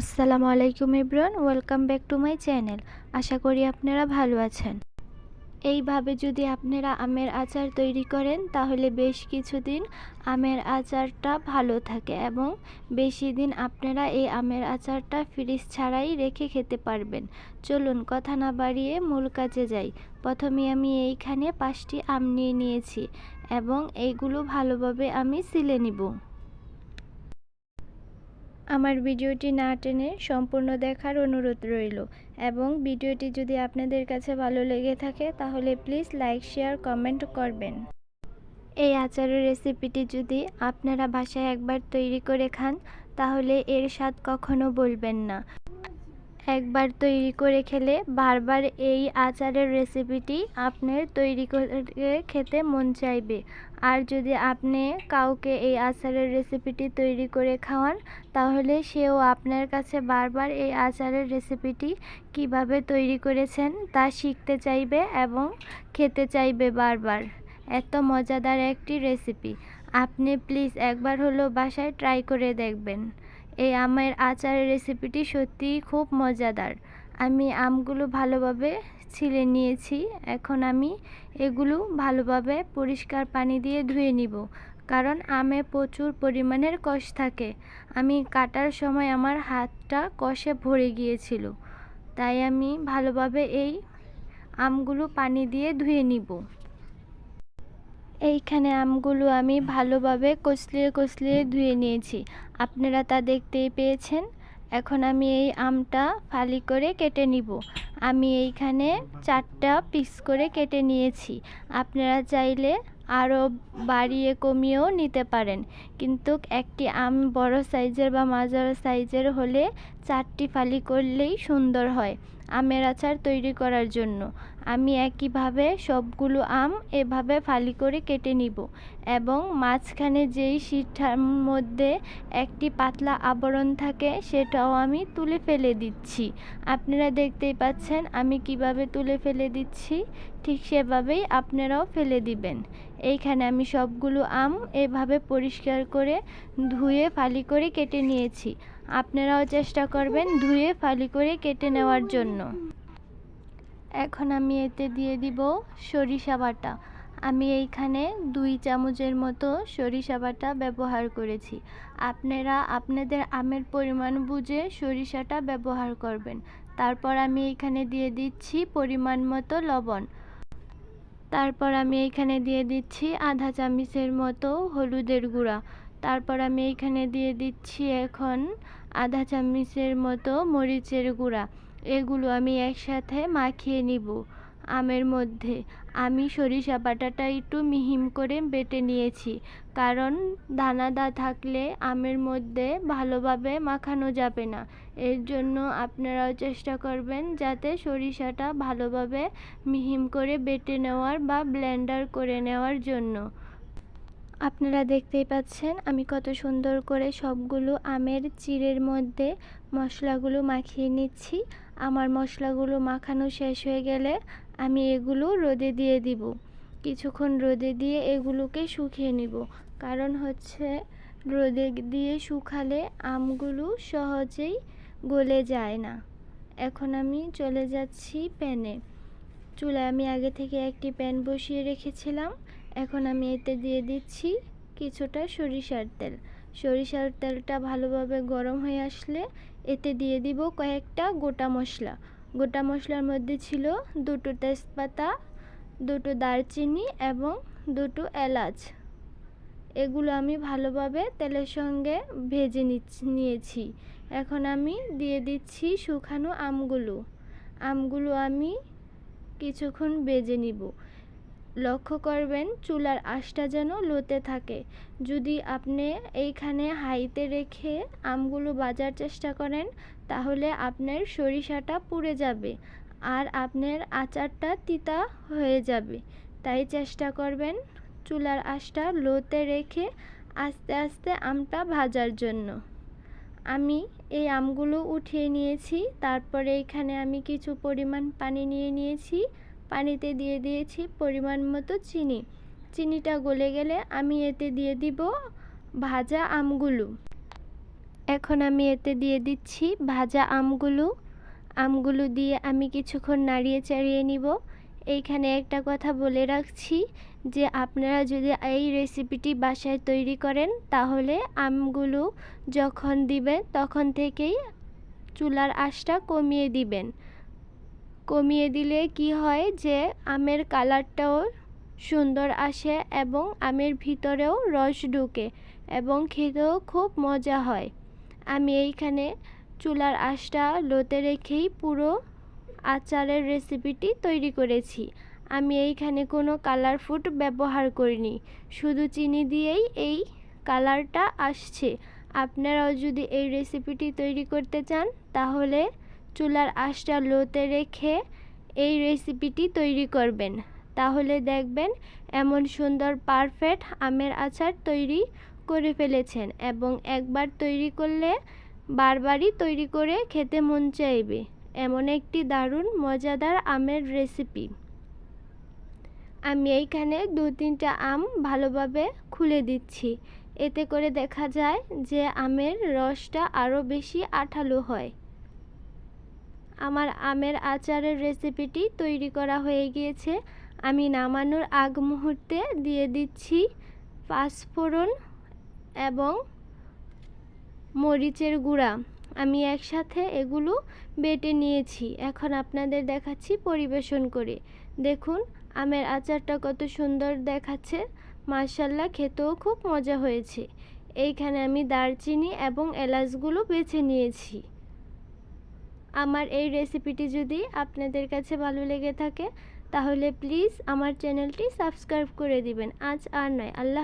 আসসালামু আলাইকুম everyone welcome back to my channel. আশা করি আপনারা ভালো আছেন। এইভাবে যদি আপনারা আমের আচার তৈরি করেন, তাহলে বেশ কিছুদিন আমের আচারটা ভালো থাকে এবং বেশি দিন আপনারা এই আমের আচারটা ফ্রিজ ছাড়াই রেখে খেতে পারবেন। চলুন কথা না বাড়িয়ে মূল কাজে যাই। প্রথমে আমি এইখানে পাঁচটি আম নিয়ে নিয়েছি এবং এইগুলো ভালোভাবে আমি সিলে নিব। আমার ভিডিওটি না টেনে সম্পূর্ণ দেখার অনুরোধ রইল এবং ভিডিওটি যদি আপনাদের কাছে ভালো লেগে থাকে তাহলে প্লিজ লাইক, শেয়ার, কমেন্ট করবেন। এই আচারের রেসিপিটি যদি আপনারা বাসায় একবার তৈরি করে খান, তাহলে এর স্বাদ কখনো বলবেন না। একবার তৈরি করে খেলে বারবার এই আচারের রেসিপিটি আপনার তৈরি করে খেতে মন চাইবে। আর যদি আপনি কাউকে এই আচারের রেসিপিটি তৈরি করে খাওয়ান, তাহলে সেও আপনার কাছে বারবার এই আচারের রেসিপিটি কীভাবে তৈরি করেছেন তা শিখতে চাইবে এবং খেতে চাইবে বারবার। এত মজাদার একটি রেসিপি আপনি প্লিজ একবার হলো বাসায় ট্রাই করে দেখবেন। এই আমের আচারের রেসিপিটি সত্যিই খুব মজাদার। আমি আমগুলো ভালোভাবে ছিলে নিয়েছি। এখন আমি এগুলো ভালোভাবে পরিষ্কার পানি দিয়ে ধুয়ে নিব। কারণ আমে প্রচুর পরিমাণের কষ থাকে। আমি কাটার সময় আমার হাতটা কষে ভরে গিয়েছিল। তাই আমি ভালোভাবে এই আমগুলো পানি দিয়ে ধুয়ে নিব। এইখানে আমগুলো আমি ভালোভাবে কষলিয়ে কষলিয়ে ধুয়ে নিয়েছি। আপনারা তা দেখতেই পেয়েছেন। এখন আমি এই আমটা ফালি করে কেটে নিব। আমি এইখানে চারটা পিস করে কেটে নিয়েছি। আপনারা চাইলে আরও বাড়িয়ে কমিয়েও নিতে পারেন। কিন্তু একটি আম বড় সাইজের বা মাঝার সাইজের হলে চারটি ফালি করলেই সুন্দর হয়। আমের আচার তৈরি করার জন্য। আমি একইভাবে সবগুলো আম এভাবে ফালি করে কেটে নিব এবং মাঝখানে যেই সিঠার মধ্যে একটি পাতলা আবরণ থাকে সেটাও আমি তুলে ফেলে দিচ্ছি। আপনারা দেখতেই পাচ্ছেন আমি কীভাবে তুলে ফেলে দিচ্ছি। ঠিক সেভাবেই আপনারাও ফেলে দিবেন। এইখানে আমি সবগুলো আম এভাবে পরিষ্কার করে ধুয়ে ফালি করে কেটে নিয়েছি। আপনারাও চেষ্টা করবেন ধুয়ে ফালি করে কেটে নেওয়ার জন্য। এখন আমি এতে দিয়ে দিব সরিষা বাটা। আমি এইখানে দুই চামচের মতো সরিষা বাটা ব্যবহার করেছি। আপনারা আপনাদের আমের পরিমাণ বুঝে সরিষাটা ব্যবহার করবেন। তারপর আমি এইখানে দিয়ে দিচ্ছি পরিমাণ মতো লবণ। তারপর আমি এইখানে দিয়ে দিচ্ছি আধা চামচের মতো হলুদের গুঁড়া। তারপর আমি এইখানে দিয়ে দিচ্ছি এখন আধা চামচের মতো মরিচের গুঁড়া। এগুলো আমি একসাথে মাখিয়ে নিব। আমের মধ্যে। আমি সরিষা বাটাটা একটু মিহিম করে বেটে নিয়েছি। কারণ দানাদা থাকলে আমের মধ্যে ভালোভাবে মাখানো যাবে না। এর জন্য আপনারাও চেষ্টা করবেন যাতে সরিষাটা ভালোভাবে মিহিম করে বেটে নেওয়ার বা ব্লেন্ডার করে নেওয়ার জন্য। আপনারা দেখতেই পাচ্ছেন আমি কত সুন্দর করে সবগুলো আমের চিড়ের মধ্যে মশলাগুলো মাখিয়ে নিচ্ছি। আমার মশলাগুলো মাখানো শেষ হয়ে গেলে আমি এগুলো রোদে দিয়ে দিব। কিছুক্ষণ রোদে দিয়ে এগুলোকে শুকিয়ে নিব। কারণ হচ্ছে রোদে দিয়ে শুকালে আমগুলো সহজেই গলে যায় না। এখন আমি চলে যাচ্ছি প্যানে। চুলায় আমি আগে থেকে একটি প্যান বসিয়ে রেখেছিলাম। এখন আমি এতে দিয়ে দিচ্ছি কিছুটা সরিষার তেল। সরিষার তেলটা ভালোভাবে গরম হয়ে আসলে এতে দিয়ে দিব কয়েকটা গোটা মশলা। গোটা মশলার মধ্যে ছিল দুটো তেজপাতা, দুটো দারচিনি এবং দুটো এলাচ। এগুলো আমি ভালোভাবে তেলের সঙ্গে ভেজে নিয়েছি। এখন আমি দিয়ে দিচ্ছি শুকানো আমগুলো। আমগুলো আমি কিছুক্ষণ বেজে নিব। লক্ষ্য করবেন চুলার আঁশটা যেন লোতে থাকে। যদি আপনি এইখানে হাইতে রেখে আমগুলো বাজার চেষ্টা করেন, তাহলে আপনার সরিষাটা পুড়ে যাবে আর আপনার আচারটা তিতা হয়ে যাবে। তাই চেষ্টা করবেন চুলার আঁশটা লোতে রেখে আস্তে আস্তে আমটা ভাজার জন্য। আমি এই আমগুলো উঠিয়ে নিয়েছি, তারপরে এখানে আমি কিছু পরিমাণ পানি নিয়ে নিয়েছি। পানিতে দিয়ে দিয়েছি পরিমাণ মতো চিনি। চিনিটা গলে গেলে আমি এতে দিয়ে দিব ভাজা আমগুলো। এখন আমি এতে দিয়ে দিচ্ছি ভাজা আমগুলো। আমগুলো দিয়ে আমি কিছুক্ষণ নাড়িয়ে চাড়িয়ে নিব। এইখানে একটা কথা বলে রাখছি যে আপনারা যদি এই রেসিপিটি বাসায় তৈরি করেন তাহলে আমগুলো যখন দিবেন তখন থেকেই চুলার আঁচটা কমিয়ে দিবেন। কমিয়ে দিলে কি হয় যে, আমের কালারটাও সুন্দর আসে এবং আমের ভিতরেও রস ঢুকে এবং খেতেও খুব মজা হয়। আমি এইখানে চুলার আঁচটা লোতে রেখেই পুরো আচারের রেসিপিটি তৈরি করেছি। আমি এইখানে কোনো কালার ফুড ব্যবহার করিনি, শুধু চিনি দিয়েই এই কালারটা আসছে। আপনারাও যদি এই রেসিপিটি তৈরি করতে চান, তাহলে চুলার আঁচটা লোতে রেখে এই রেসিপিটি তৈরি করবেন। তাহলে দেখবেন এমন সুন্দর পারফেক্ট আমের আচার তৈরি করে ফেলেছেন এবং একবার তৈরি করলে বারবারই তৈরি করে খেতে মন চাইবে। এমন একটি দারুণ, মজাদার আমের রেসিপি আমি এইখানে দু তিনটা আম ভালোভাবে খুলে দিচ্ছি। এতে করে দেখা যায় যে আমের রসটা আরও বেশি আঠালো হয়। আমার আমের আচারের রেসিপিটি তৈরি করা হয়ে গিয়েছে। আমি নামানোর আগ মুহূর্তে দিয়ে দিচ্ছি পাঁচফোড়ন এবং মরিচের গুঁড়া। আমি একসাথে এগুলো বেটে নিয়েছি। এখন আপনাদের দেখাচ্ছি পরিবেশন করে। দেখুন, আমের আচারটা কত সুন্দর দেখাচ্ছে। মার্শাল্লাহ খেতেও খুব মজা হয়েছে। এইখানে আমি দারচিনি এবং এলাচগুলো বেছে নিয়েছি। আমার এই রেসিপিটি যদি আপনাদের কাছে ভালো লেগে থাকে, তাহলে প্লিজ আমার চ্যানেলটি সাবস্ক্রাইব করে দিবেন। আজ আর নয়। আল্লাহ